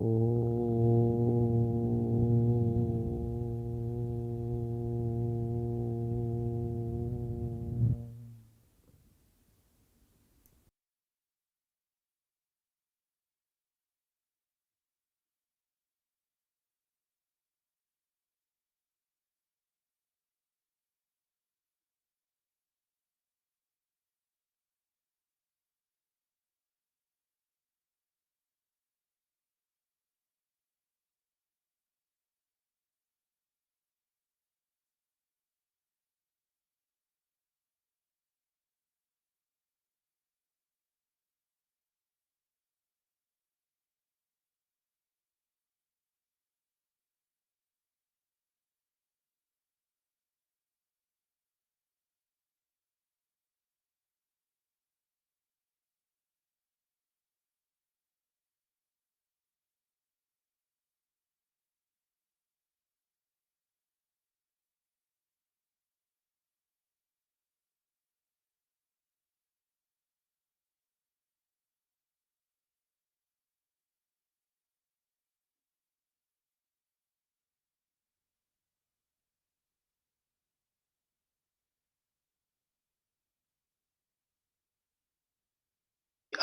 Oh.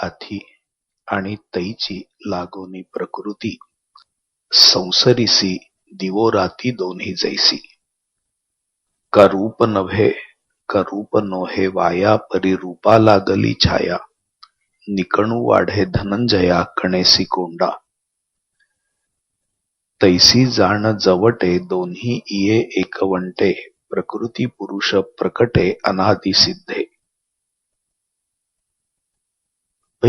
आधी आणि तैची लागोनी प्रकृती संसरीसी दिवो राती दोन्ही जैसी. का रूप नव्हे का रूप नोहे वाया परी रूपा लागली छाया. निकणू वाढे धनंजया कणेसी कोंडा. तैसी जाण जवटे दोन्ही इये एकवंटे प्रकृती पुरुष प्रकटे अनादि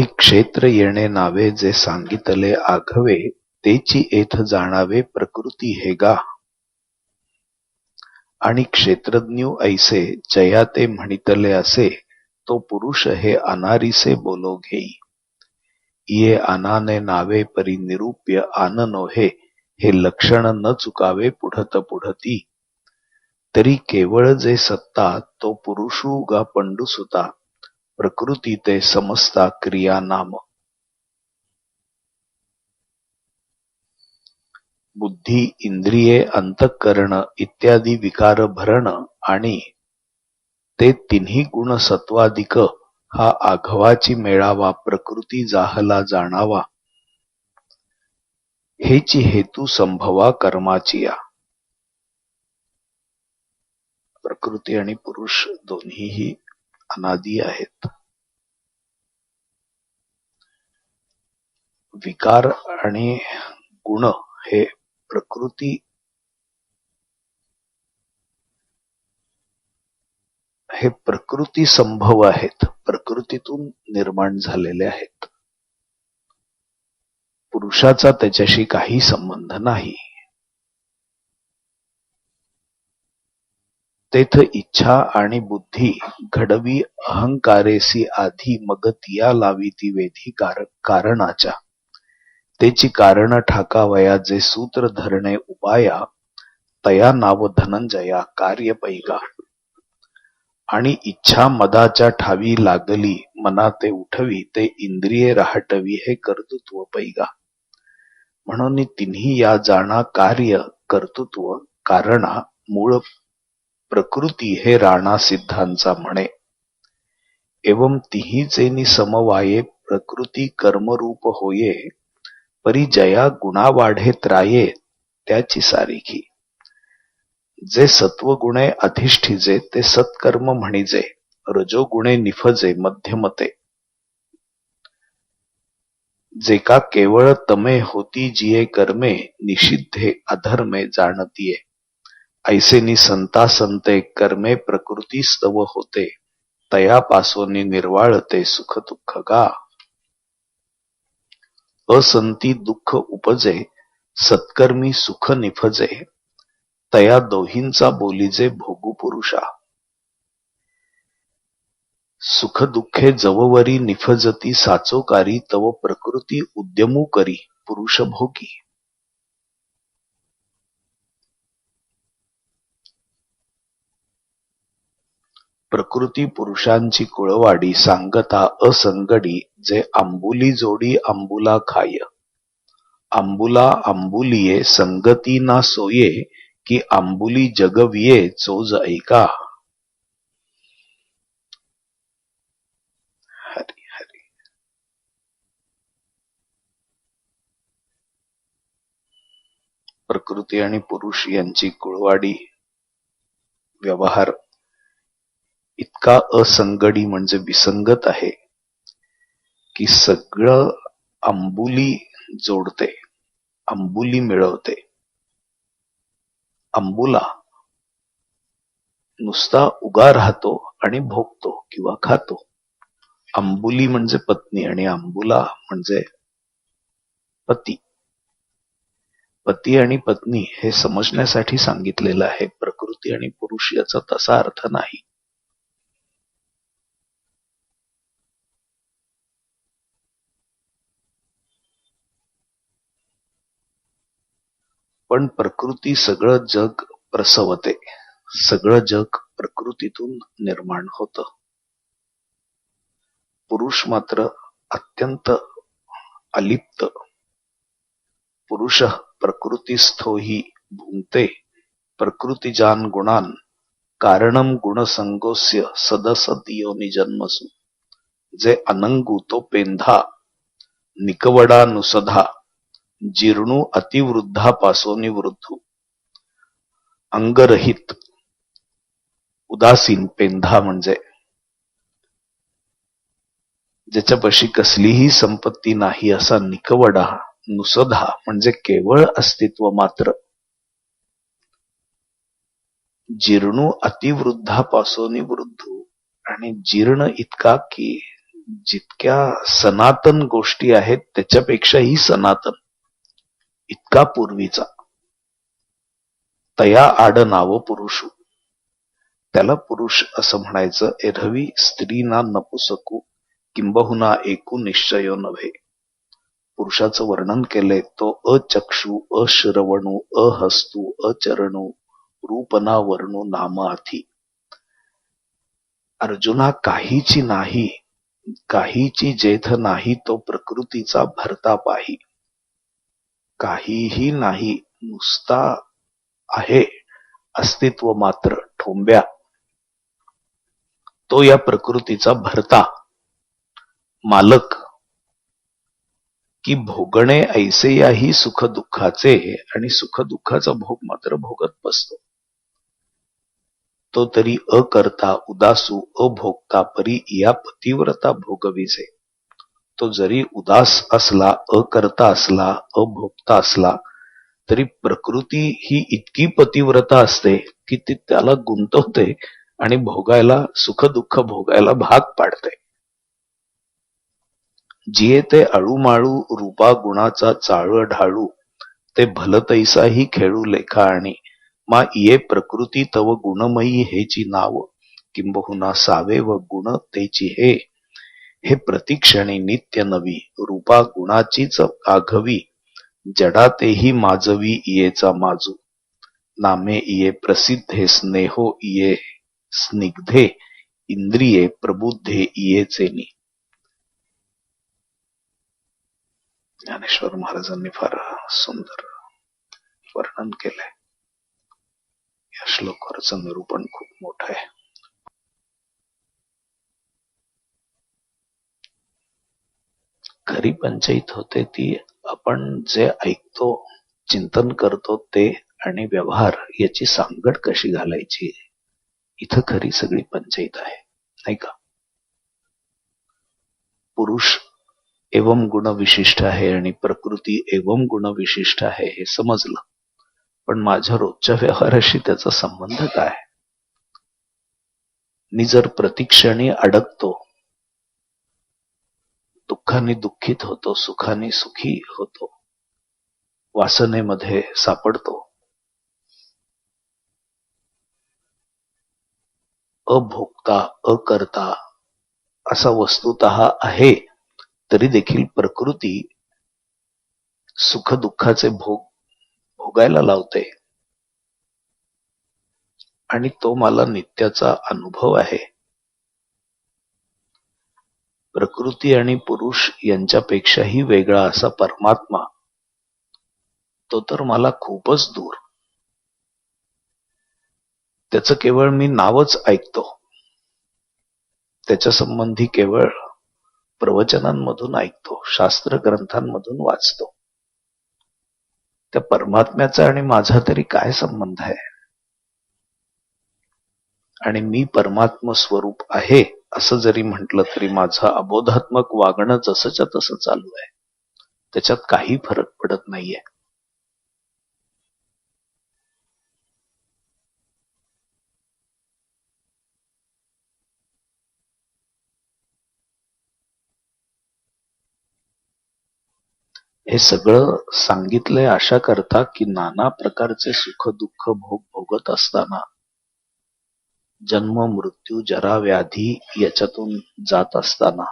क्षेत्र येणे नावे जे सांगितले आघवे तेची एथ जाणावे प्रकृती हे गा. आणि क्षेत्रज्ञ ऐसे जया ते म्हणितले असे तो पुरुष हे अनारिसे बोलो घेई ये आनाने नावे परी निरूप्य आन नोहे हे लक्षण न चुकावे पुढत पुढती. तरी केवळ जे सत्ता तो पुरुषू गा पंडुसुता. प्रकृती ते समजता क्रिया नाम. बुद्धी इंद्रिये अंतःकरण इत्यादी विकार भरण आणि ते तिन्ही गुण सत्वाधिक हा आघवाची मेळावा प्रकृती जाहला जाणावा. हेची हेतू संभवा कर्माचिया प्रकृती आणि पुरुष दोन्हीही अनादी आहेत. विकार आणि गुण हे प्रकृती हे प्रकृती संभव आहेत. प्रकृतीतून निर्माण झालेले आहेत. पुरुषाचा त्याच्याशी काही संबंध नाही. तेथ इच्छा आणि बुद्धी घडवी अहंकारेसी आधी मग तिया वेधी कारणाच्या. तेची कारण ठाकावया जे सूत्र धरणे उपाया तया नाव धनंजया कार्य पैगा. आणि इच्छा मदाच्या ठावी लागली मना ते उठवी ते इंद्रिये राहटवी हे कर्तृत्व पैगा. म्हणून तिन्ही या जाणा कार्य कर्तृत्व कारणा मूळ प्रकृती हे राणा सिद्धांचा म्हणे. एवं तिहीचेनी समवाये प्रकृती कर्मरूप होये परी जया गुणा वाढे त्राये त्याची सारिखी जे सत्वगुणे अधिष्ठिजे ते सत्कर्म म्हणिजे रजोगुणे निफजे मध्यमते. जे का केवळ तमे होती जिये कर्मे निषिद्धे अधर्मे जाणतीये. ऐसेनी संता संते कर्मे प्रकृती स्तव होते तयापासून निर्वाळते सुख दुःख गा असंती दुःख उपजे सत्कर्मी सुख निफजे तया दोहींचा बोलीजे भोगू पुरुषा. सुख दुःखे जववरी निफजती साचोकारी तव प्रकृती उद्यमू करी पुरुष भोगी प्रकृती पुरुषांची कुळवाडी सांगता असंगडी जे आंबुली जोडी आंबुला खाय. आंबुला आंबुलिये संगती ना सोये की आंबुली जगविये चोज ऐका प्रकृती आणि पुरुष यांची कुळवाडी व्यवहार इतका असंगडी म्हणजे विसंगत आहे की सगळं अंबुली जोडते अंबुली मिळवते. अंबुला नुसता उगा राहतो आणि भोगतो किंवा खातो. अंबुली म्हणजे पत्नी आणि अंबुला म्हणजे पती. पती आणि पत्नी हे समजण्यासाठी सांगितलेलं आहे प्रकृती आणि पुरुष याचा तसा अर्थ नाही. पण प्रकृती सगळं जग प्रसवते. सगळं जग प्रकृतीतून निर्माण होत. पुरुष मात्र अत्यंत अलिप्त. पुरुष प्रकृतीस्थो ही भुंक्ते प्रकृतीजान गुणान कारणम गुणसंगोस्य सदसत योनी जन्मसु जे अनंगू तो पेंधा निकवडा नुसधा. जीर्णू अतिवृद्धापासून वृद्धू अंगरहित उदासीन पेंधा म्हणजे ज्याच्यापाशी कसलीही संपत्ती नाही असा निकवडा नुसधा म्हणजे केवळ अस्तित्व मात्र. जीर्णू अतिवृद्धापासून वृद्धू आणि जीर्ण इतका की जितक्या सनातन गोष्टी आहेत त्याच्यापेक्षाही सनातन. इतका पूर्वीचा. तया आड नाव पुरुषू. त्याला पुरुष असं म्हणायचं एरवी स्त्रीना नपुसकू किंबहुना एकू निश्चयो नव्हे. पुरुषाचं वर्णन केले तो अचक्षु अश्रवणू अहस्तू अचरणू रूपना वर्णू नामाथी अर्जुना काहीची नाही काहीची जेथ नाही तो प्रकृतीचा भरता पाही. काहीही नाही. नुसता आहे. अस्तित्व मात्र ठोंब्या. तो या प्रकृतीचा भरता. मालक. की भोगणे ऐसे याही सुख दुःखाचे आणि सुख दुःखाचा भोग मात्र भोगत बसतो. तो तरी अकर्ता उदासू अभोगता परी या पतिव्रता भोगविसे तो जरी उदास असला अकर्ता असला अभोक्ता असला तरी प्रकृती ही इतकी पतिव्रता असते की ती त्याला गुंतवते आणि भोगायला सुख दुःख भोगायला भाग पाडते. जिये ते अळूमाळू रूपा गुणाचा चाळ ढाळू ते भलतैसाही खेळू लेखा आणि मा इये प्रकृती तव गुणमयी हेची नाव किंबहुना सावे व गुण तेची हे. हे प्रतिक्षणी नित्य नवी रूपा गुणाचीच आघवी जडा तेही माजवी इयेचा माजू. नामे इये प्रसिद्धे स्नेहो इये स्निग्धे इंद्रिये प्रबुद्धे इयेचेनी ज्ञानेश्वर महाराजांनी फार सुंदर वर्णन केलंय. या श्लोकाचं निरूपण खूप मोठं आहे. खरी पंचायत होते ती आपण जे ऐकतो चिंतन करतो ते आणि व्यवहार याची सांगड कशी घालायची इथं खरी सगळी पंचायत आहे नाही का? पुरुष एवम गुण विशिष्ट आहे आणि प्रकृती एवम गुण विशिष्ट आहे हे समजलं. पण माझ्या रोजच्या व्यवहाराशी त्याचा संबंध काय? मी जर प्रतिक्षणी अडकतो दुःखाने दुःखित होतो सुखाने सुखी होतो. वासनेमध्ये सापडतो. अभोगता अकर्ता असा वस्तुत आहे तरी देखील प्रकृती सुख दुःखाचे भोग भोगायला लावते. आणि तो मला नित्याचा अनुभव आहे. प्रकृती आणि पुरुष यांच्यापेक्षाही वेगळा असा परमात्मा तो तर मला खूपच दूर. त्याचं केवळ मी नावच ऐकतो. त्याच्या संबंधी केवळ प्रवचनांमधून ऐकतो शास्त्र ग्रंथांमधून वाचतो. त्या परमात्म्याचा आणि माझा तरी काय संबंध आहे? आणि मी परमात्म स्वरूप आहे? असं जरी म्हटलं तरी माझं अबोधात्मक वागणं जसंच्या तसं चालू आहे. त्याच्यात काही फरक पडत नाहीये. हे सगळं सांगितलंय अशा करता की नाना प्रकारचे सुख दुःख भोग भोगत असताना जन्म मृत्यू जरा व्याधी याच्यातून जात असताना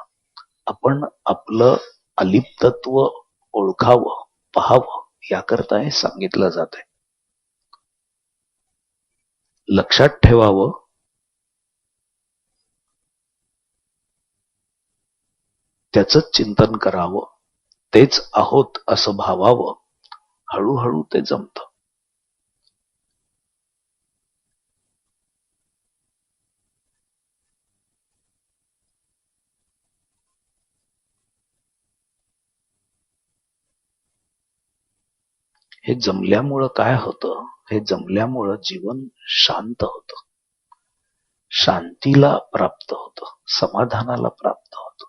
आपण आपलं अलिप्तत्व ओळखावं पहावं याकरता हे सांगितलं जात आहे लक्षात ठेवावं. त्याच चिंतन करावं. तेच आहोत असं भावावं. हळूहळू ते जमतं. हे जमल्यामुळं काय होतं? हे जमल्यामुळं जीवन शांत होतं. शांतीला प्राप्त होतं. समाधानाला प्राप्त होतं.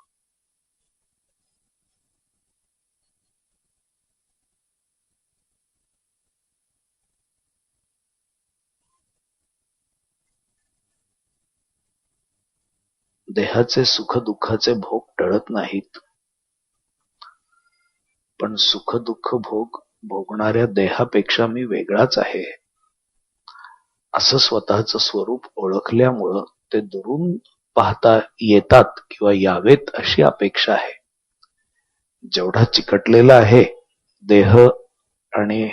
देहाचे सुख दुःखाचे भोग टळत नाहीत. पण सुख दुःख भोग भोगणाऱ्या देहापेक्षा मी वेगळाच आहे. असं स्वतःच स्वरूप ओळखल्यामुळं ते दुरून पाहता येतात किंवा यावेत अशी अपेक्षा आहे. जेवढा चिकटलेला आहे देह आणि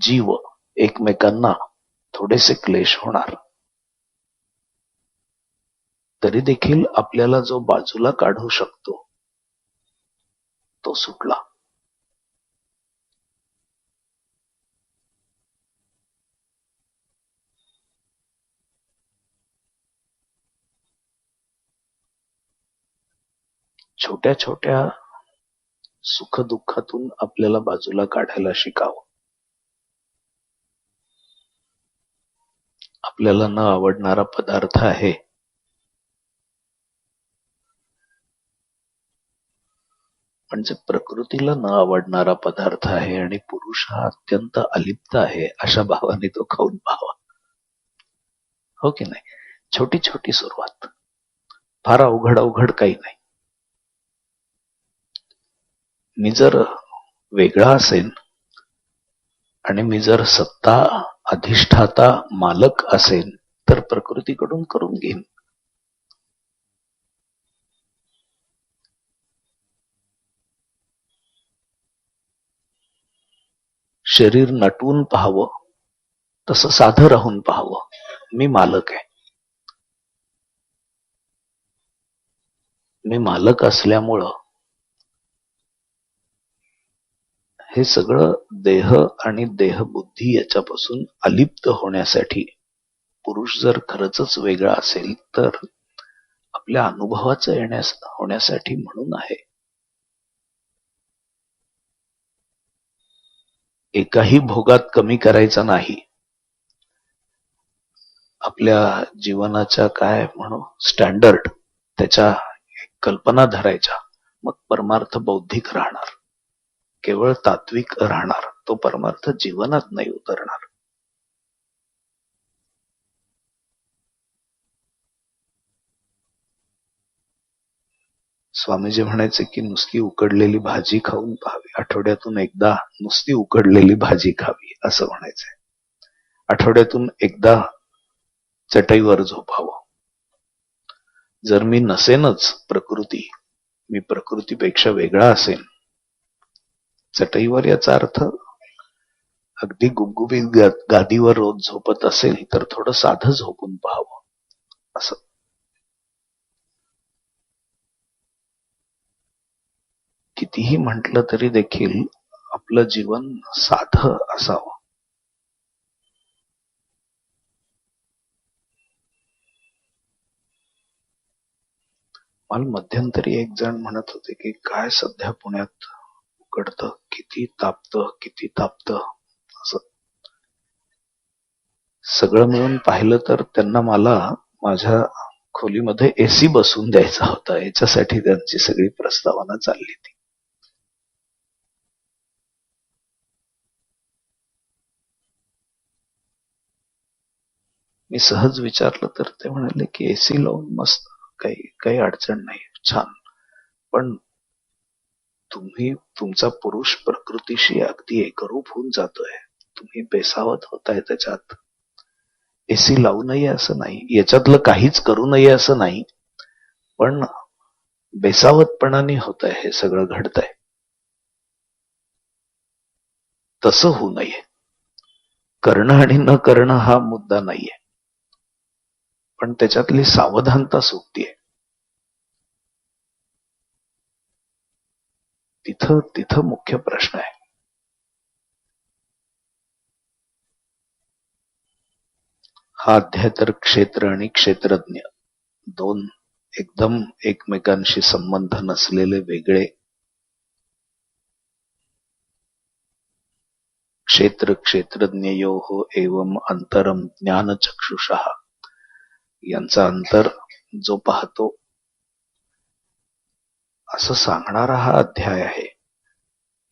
जीव एकमेकांना थोडेसे क्लेश होणार. तरी देखील आपल्याला जो बाजूला काढू शकतो तो सुटला. छोट्या छोट्या सुखदुःखातून आपल्याला बाजूला काढायला शिकावं. आपल्याला न आवडणारा पदार्थ आहे. म्हणजे प्रकृतीला न आवडणारा पदार्थ आहे आणि पुरुष हा अत्यंत अलिप्त आहे अशा भावाने तो खाऊन पाहावा. हो की नाही? छोटी छोटी सुरुवात. फार अवघड अवघड काही नाही. मी जर वेगळा असेन आणि मी जर सत्ता अधिष्ठाता मालक असेन तर प्रकृतीकडून करून घेईन. शरीर नटवून पाहावं तसं साधं राहून पाहावं. मी मालक आहे. मी मालक असल्यामुळं हे सगळं देह आणि देहबुद्धी याच्यापासून अलिप्त होण्यासाठी पुरुष जर खरंच वेगळा असेल तर आपल्या अनुभवाचं येण्यास होण्यासाठी म्हणून आहे. एकाही भोगात कमी करायचा नाही. आपल्या जीवनाच्या काय म्हणू स्टँडर्ड त्याच्या कल्पना धरायच्या मग परमार्थ बौद्धिक राहणार. केवळ तात्विक राहणार तो परमार्थ जीवनात नाही उतरणार. स्वामीजी म्हणायचे की नुसती उकडलेली भाजी खाऊन पाहावी. आठवड्यातून एकदा नुसती उकडलेली भाजी खावी असं म्हणायचंय आठवड्यातून एकदा चटईवर झोपावं. जर मी नसेनच प्रकृती मी प्रकृतीपेक्षा वेगळा असेन चटईवर याचा अर्थ अगदी गुबगुबीत गादीवर रोज झोपत असेल तर थोडं साधं झोपून पाहावं असं. कितीही म्हटलं तरी देखील आपलं जीवन साधं असावं. मला मध्यंतरी एक जण म्हणत होते की काय सध्या पुण्यात उकडतं. किती तापतं किती तापतं. असं. सगळं मिळून पाहिलं तर त्यांना मला माझ्या खोलीमध्ये एसी बसवून द्यायचा होता. याच्यासाठी त्यांची सगळी प्रस्तावना चालली ती मी सहज विचारलं तर ते म्हणाले की एसी लावून मस्त. काही काही अडचण नाही. छान. पण तुम्ही तुमचा पुरुष प्रकृतीशी अगदी एकरूप होऊन जातोय. तुम्ही बेसावत होताय त्याच्यात. एसी लावू नये असं नाही. याच्यातलं काहीच करू नये असं नाही. पण बेसावतपणाने होत आहे हे सगळं घडतंय. तसं होऊ नये. करणं आणि न करणं हा मुद्दा नाहीये. पण त्याच्यातली सावधानता सुटतीये तिथं तिथं मुख्य प्रश्न आहे. हा अध्याय तर क्षेत्र आणि क्षेत्रज्ञ दोन एकदम एकमेकांशी संबंध नसलेले वेगळे. क्षेत्र क्षेत्रज्ञयो एवं अंतरम ज्ञानचक्षुषा यांचा अंतर जो पाहतो असं सांगणारा हा अध्याय आहे.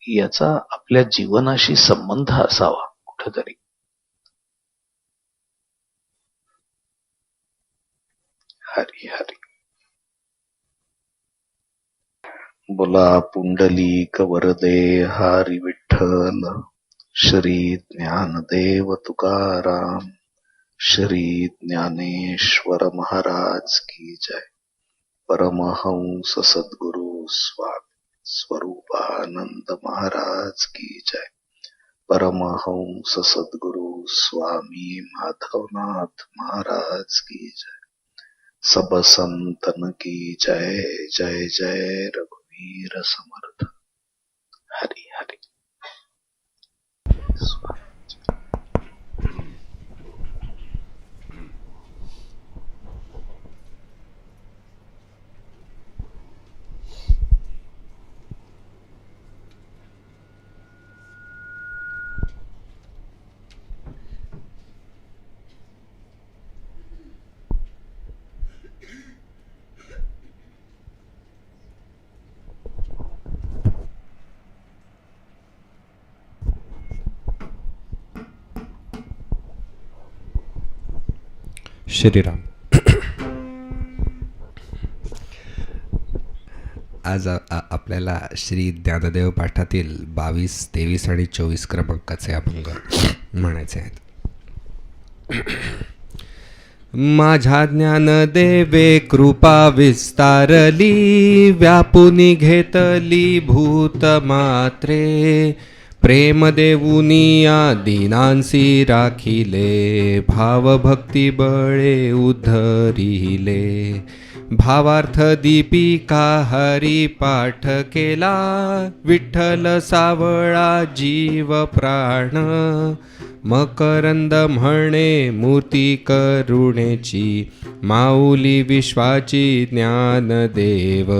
याचा आपल्या जीवनाशी संबंध असावा कुठेतरी. हरी हरी. बोला पुंडलीक वरदे हरी विठ्ठल श्री ज्ञानदेव तुकाराम श्री ज्ञानेश्वर महाराज की जय. परमहंस सद्गुरु स्वामी स्वरूपानंद महाराज की जय। परमहंस सद्गुरु स्वामी माधवनाथ महाराज की जय। सब संतन की जय जय जय रघुवीर समर्थ। हरि हरि। श्रीराम. आज आपल्याला श्री ज्ञानदेव पाठातील बावीस तेवीस आणि चोवीस क्रमांकाचे अभंग म्हणायचे आहेत. माझ्या ज्ञानदेवे कृपा विस्तारली व्यापुनी घेतली भूत मात्रे प्रेम देऊनिया दीनांसी राखिले भावभक्ती बळे उधरिले भावार्थ दीपिका हरी पाठ केला विठ्ठल सावळा जीव प्राण मकरंद म्हणे मूर्ती करुणेची माऊली विश्वाची ज्ञानदेव।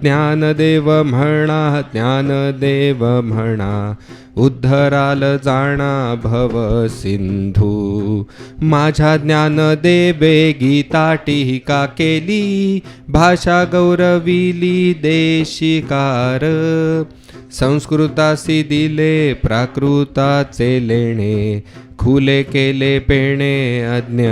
ज्ञानदेव म्हणा ज्ञानदेव म्हणा उद्धराल जाणा भव सिंधू. माझ्या ज्ञानदेवे गीता टीका केली भाषा गौरविली देशिकार. संस्कृतासी दिले प्राकृताचे लेणे खुले केले पेणे अज्ञ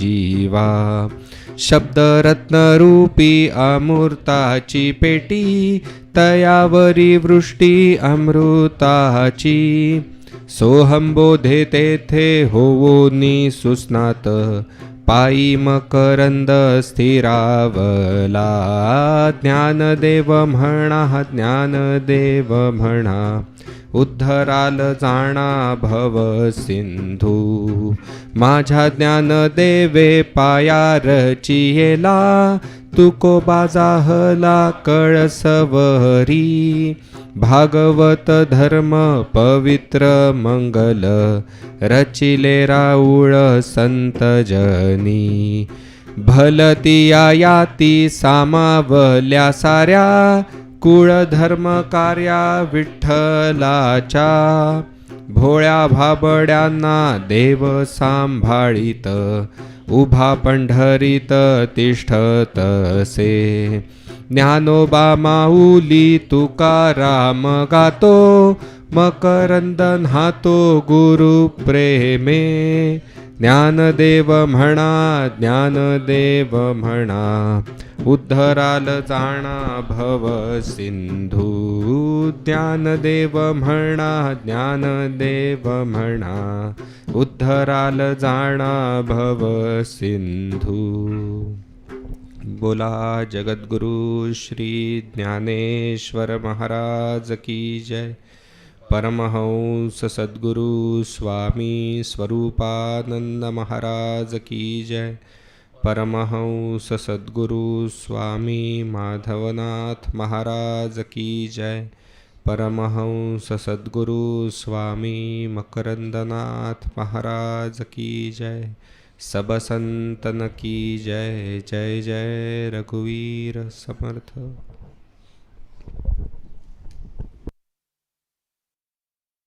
जीवा शब्दरत्नरूपी अमृताची पेटी तयावरी वृष्टी अमृताची. सोहंबोधे तेथे होवोनी सुस्नात पायी मकरंद स्थिरावला. ज्ञानदेव म्हणा ज्ञानदेव म्हणा उद्धराल जाणा भव सिंधू. माझ्या ज्ञानदेवे पाया रचियेला तुको बाजाहला कळसवरी. भागवत धर्म पवित्र मंगल रचिले राऊळ संत जनी. भलतिया याती सामावल्या साऱ्या कुळधर्म कार्या विठ्ठलाच्या भोळ्या भाबड्यांना देव सांभाळीत उभा पंढरीत तिष्ठतसे ज्ञानोबा माऊली तुकाराम गातो मकरंदन हातो गुरु प्रेमे. ज्ञानदेव म्हणा ज्ञानदेव म्हणा उद्धराल जाणा भव सिंधू ज्ञानदेव म्हणा ज्ञानदेव म्हणा उद्धराल जाणा भव सिंधू। बोला जगद्गुरु श्री ज्ञानेश्वर महाराज की जय। परमहंस सद्गुरु स्वामी स्वरूपानंद महाराज की जय। परमहंस सद्गुरु स्वामी माधवनाथ महाराज की जय। परमहंस सद्गुरु स्वामी मकरंदनाथ महाराज की जय। सब संतन की जय जय जय रघुवीर समर्थ।